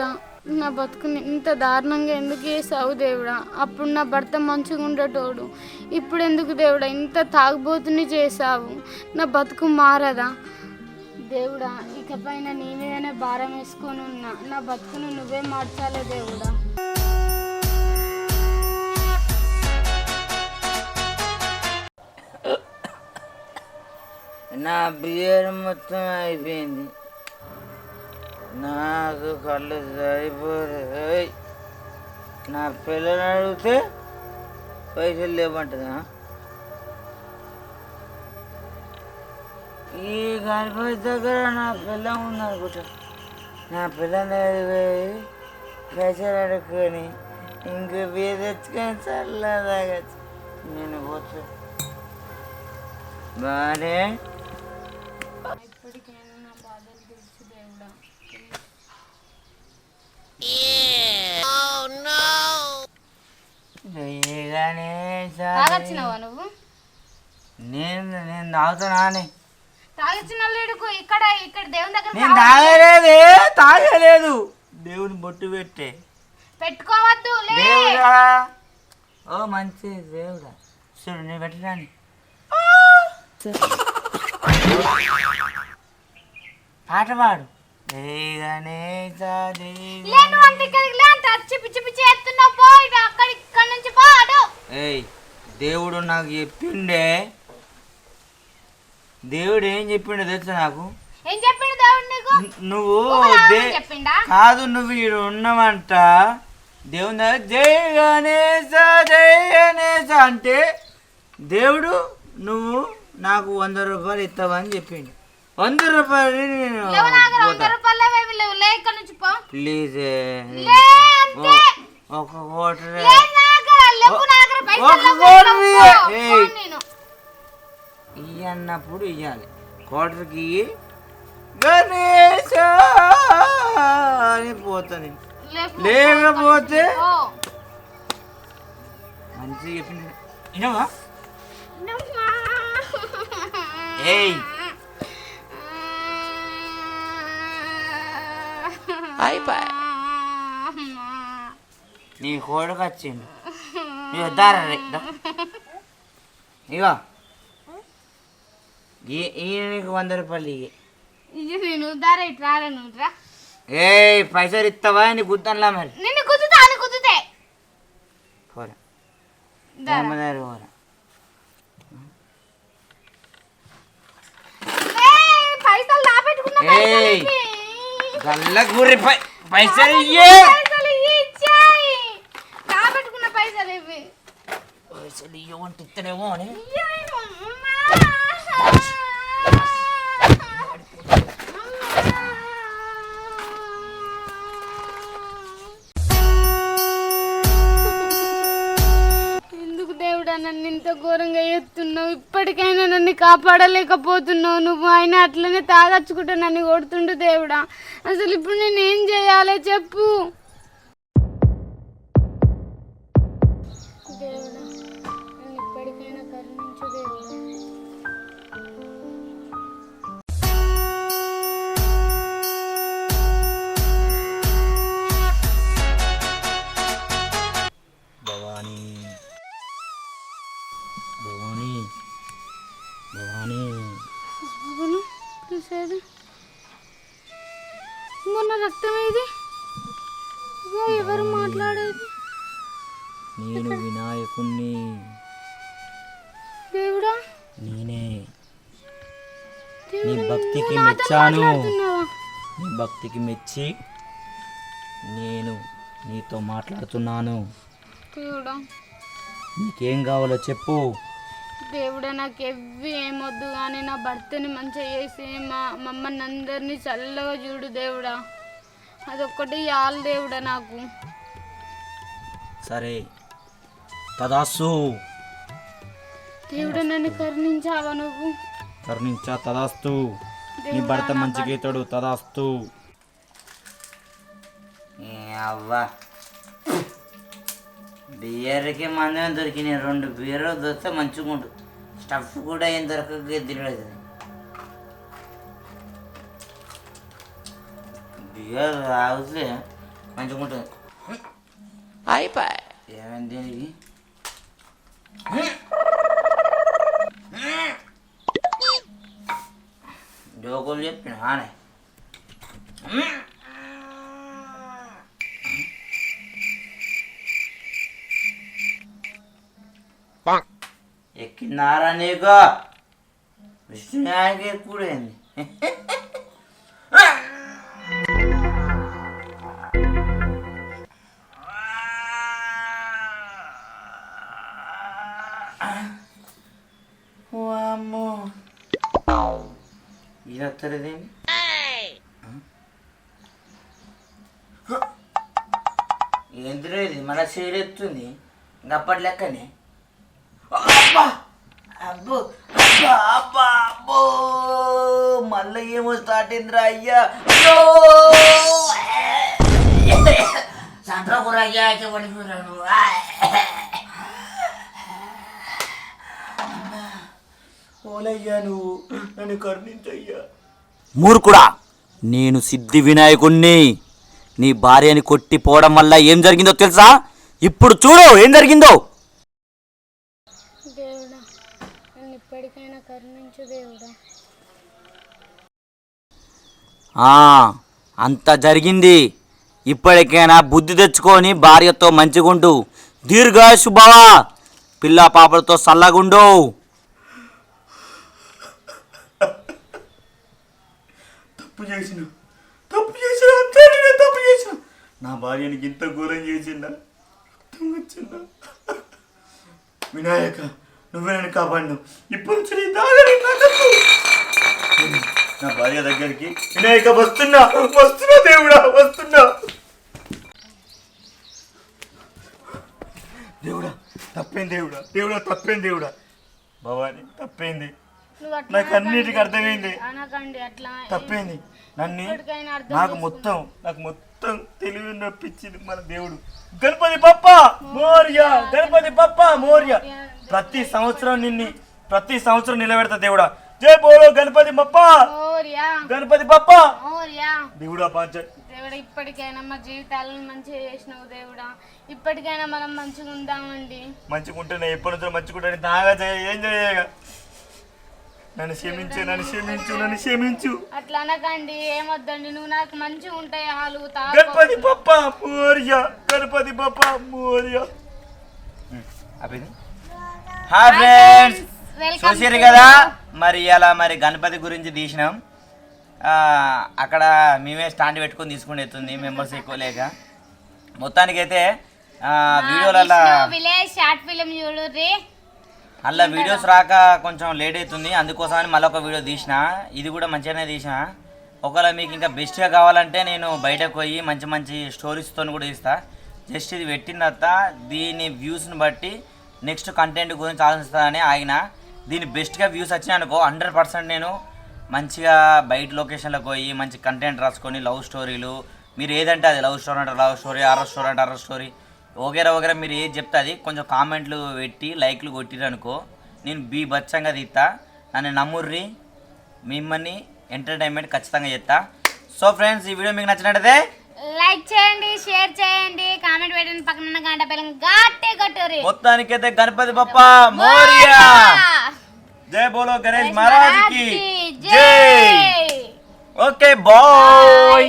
నా బతుకుని ఇంత దారుణంగా ఎందుకు చేసావు దేవుడా? అప్పుడు నా భర్త మంచిగా ఉండేటోడు. ఇప్పుడు ఎందుకు దేవుడా ఇంత తాగుబోతుని చేసావు నా బతుకు మారదా? దేవుడా ఇకపైన నీ మీదనే భారం వేసుకొని ఉన్నా నా బతుకును నువ్వే మార్చాలే దేవుడా. నా బియర్ మొత్తం అయిపోయింది. నాకు కళ్ళు సరిపోయి నా పిల్లలు అడిగితే పైసలు లేవంటదా? ఈ గణపతి దగ్గర నా పిల్ల ఉందనుకుంటా. నా పిల్లని అడిగిపోయి పోయి పైసలు అడుక్కొని ఇంక బియ్య తెచ్చుకొని చల్లదాగచ్చు నేను పోతా. బానే. ఇప్పటికైనా నా బాధలు తెలుసు దేవుడా. తాగొచ్చినావా నువ్వు? నేను నేను తాగుతున్నా అని తాగొచ్చిన లేడుకు ఇక్కడ ఇక్కడ దేవుని దగ్గర నేను తాగలేదు తాగలేదు. దేవుని బొట్టు పెట్టే. పెట్టుకోవద్దు దేవుడా? ఓ మంచి దేవుడా. చూడు నేను పెట్టరాని పాట పాడు. జయగానే లే నువ్వు అంత ఇక్కడికి లే అంత వచ్చి పిచ్చి పిచ్చి ఎత్తున్నావు పో ఇటు అక్కడ ఇక్కడ నుంచి పో అడు ఏయ్ దేవుడు నాకు చెప్పిండే. దేవుడు ఏం చెప్పిండో తెలుసా నాకు? ఏం చెప్పిండు దేవుడు నీకు? నువ్వు దే- చెప్పిండా? కాదు నువ్వు ఇక్కడ ఉన్నావంట. దేవుని దగ్గర జై గణేశ జై గణేశ అంటే దేవుడు నువ్వు నాకు వంద రూపాయలు ఇస్తావని చెప్పిండు. వంద రూపాయలు నేను లేవు నా దగ్గర వంద పోతా. రూపాయలు ఏమి లేవు. లే ఇక్కడ నుంచి పో. ప్లీజ్ ఒక పైసలు ఒక కోటి పో, ఇయ్య. పో ఏయ్. నేను. ఇయ్యి అన్నప్పుడు ఇయ్యాలి. కోటర్కి గణేశ అని పోతుంది లేకపోతే పో. మంచిగా చెప్పింది ఏయ్ నీ కోడకు వచ్చిండు. ఇగో దారా రే దా. ఇగో. ఈ- ఈయన నీకు వంద రూపాయలు ఇది నేను ఏయ్ పైసలు ఇస్తావా నీ గుర్తనలా మరి? నిన్ను కుదుతా అని కుదుతే పోరా. పైసలు దాపెట్టుకున్న పైసలు గల్ల గురి పైసలు ఇయ్యే. పైసలు ఇచ్చేయ్. పైసలు ఇవ్వి. పైసలు ఇయ్యమంటే ఇస్తలేమో అని. ఎంత ఘోరంగా ఎత్తున్నావు ఇప్పటికైనా నన్ను కాపాడలేకపోతున్నావు నువ్వు ఆయన అట్లనే తాగచ్చుకుంటా నన్ను కొడుతుండు దేవుడా. అసలు ఇప్పుడు నేను ఏం చేయాలి చెప్పు. మొన్న రక్తం ఏది ఇగో ఎవరు మాట్లాడేది? నేను వినాయకుణ్ణి. దేవుడా? నేనే. నీ భక్తికి మెచ్చాను? నీ భక్తికి మెచ్చి నేను నీతో మాట్లాడుతున్నాను. దేవుడా. నీకేం కావాలో చెప్పు. దేవుడా నాకు ఎవ్వి ఏమొద్దు కానీ నా భర్తని మంచిగా చేసి మా మమ్మల్ని అందరినీ చల్లగా చూడు దేవుడా. అదొక్కటి యాలు దేవుడా నాకు. సరే. తదాసు దేవుడా నన్ను కరుణించావా నువ్వు? కరుణించా తదాస్తు నీ భర్త మంచి గీతడు తదాస్తు అవ్వా. బియర్కి మందం దొరికినాయి రెండు బీర్లు దొరికితే మంచిగా ఉండు స్టఫ్ కూడా ఏం దొరకక తినలేదు బియర్ తాగితే మంచిగా ఉంటుంది అయిపోయి ఏమైంది దీనికి జోకులు చెప్పిన ఆనే ఎక్కినారా నీకు విష్ణుయానికి ఎక్కుడైంది వామ్మో ఇది వస్తలేదేంటి ఇది? మన చేరెత్తుంది గప్పటి లెక్కనే. అబ్బా! అబ్బో! అబ్బా! అబ్బా! అబ్బో! మళ్ళీ ఏమో స్టార్ట్ అయిందిరా అయ్యా! అయ్యో! కూర అయ్యా పడిపోయాను ఓలయ్యా నువ్వు. నన్ను కరుణించయ్యా. మూర్ఖుడా నేను సిద్ధి వినాయకుణ్ణి. నీ భార్యని కొట్టిపోవడం వల్ల ఏం జరిగిందో తెలుసా? ఇప్పుడు చూడు ఏం జరిగిందో. దేవుడా నన్ను ఇప్పటికైనా కరుణించు దేవుడా. ఆ అంత జరిగింది. ఇప్పటికైనా బుద్ధి తెచ్చుకొని భార్యతో మంచిగుండు. దీర్ఘ శుభవా పిల్ల పాపలతో సల్లగుండు తప్పు చేసిన. తప్పు చేసిన అంతే నేను తప్పు చేసిన. నా భార్యని ఇంత ఘోరం చేసిందా? రక్తం వచ్చిందా? వినాయక నువ్వే నన్ను కాపాడినావు ఇప్పుడు నుంచి నీ నా భార్య దగ్గరికి వినాయక వస్తున్నా. వస్తున్నా దేవుడా వస్తున్నా. దేవుడా తప్పేం దేవుడా? దేవుడా తప్పేం దేవుడా? భవాని తప్పేంది? నాకు అన్నిటికీ అర్థమైంది. తప్పేంది. నన్ను నాకు మొత్తం నాకు మొత్తం తెలివి నప్పించింది మన దేవుడు. గణపతి పప్ప మోర్య గణపతి పప్ప మోర్య. ప్రతి సంవత్సరం నిన్ను ప్రతి సంవత్సరం నిలబెడతా దేవుడా. జై బోలో గణపతి పప్ప గణపతి పప్ప దేవుడా పాంచ దేవుడా ఇప్పటికైనా మా జీవితాలను మంచిగా చేసినావు దేవుడా. ఇప్పటికైనా మనం మంచిగా ఉందామండి. మంచిగా ఉంటున్నా ఎప్పటి నుంచో మంచిగా ఉంటాను నాగా ఏం చేయగా. నన్ను క్షమించు నన్ను క్షమించు నన్ను క్షమించు. అట్లా అనకండి ఏమొద్దండి నువ్వు నాకు మంచిగా ఉంటాయి హాలు గణపతి పప్ప మోర్య గణపతి పప్ప మోర్య. హాయ్ ఫ్రెండ్స్ చూసారు కదా? మరి ఇలా మరి గణపతి గురించి తీసినాం. ఆ, అక్కడ మేమే స్టాండ్ పెట్టుకొని తీసుకుని ఎత్తుంది మెంబర్స్ ఎక్కువ లేక. మొత్తానికైతే ఆ, వీడియోలలో విలేజ్ షార్ట్ ఫిలిం చూడుర్రి. అలా వీడియోస్ రాక కొంచెం లేట్ అవుతుంది. అందుకోసమని మళ్ళీ ఒక వీడియో తీసిన. ఇది కూడా మంచిగానే తీసిన. ఒకవేళ మీకు ఇంకా బెస్ట్గా కావాలంటే నేను బయటకు పోయి మంచి మంచి స్టోరీస్తో కూడా ఇస్తా జస్ట్ ఇది పెట్టిన తర్వాత దీని వ్యూస్ని బట్టి నెక్స్ట్ కంటెంట్ గురించి ఆలోచిస్తానని ఆగిన. దీని బెస్ట్గా వ్యూస్ వచ్చినాయి అనుకో హండ్రెడ్ పర్సెంట్ నేను మంచిగా బయట లొకేషన్లకు పోయి మంచి కంటెంట్ రాసుకొని లవ్ స్టోరీలు మీరు ఏదంటే అది లవ్ స్టోరీ అంటే లవ్ స్టోరీ అర్ర స్టోరీ అంటే అర్ర స్టోరీ వగేరా వగేరా మీరు ఏది చెప్తే అది. కొంచెం కామెంట్లు పెట్టి లైక్లు కొట్టిరు అనుకో నేను బీ బచ్చంగా తీస్తా నన్ను నమ్ముర్రి మిమ్మల్ని ఎంటర్టైన్మెంట్ ఖచ్చితంగా చేస్తా సో ఫ్రెండ్స్ ఈ వీడియో మీకు నచ్చినట్టయితే లైక్ చేయండి షేర్ చేయండి కామెంట్ పెట్టండి పక్కన గంట పిల్లలు గట్టి కొట్టుర్రి. మొత్తానికైతే గణపతి బప్ప మోరియా. జై బోలో గణేష్ మహారాజ్కి. జై. Okay bye.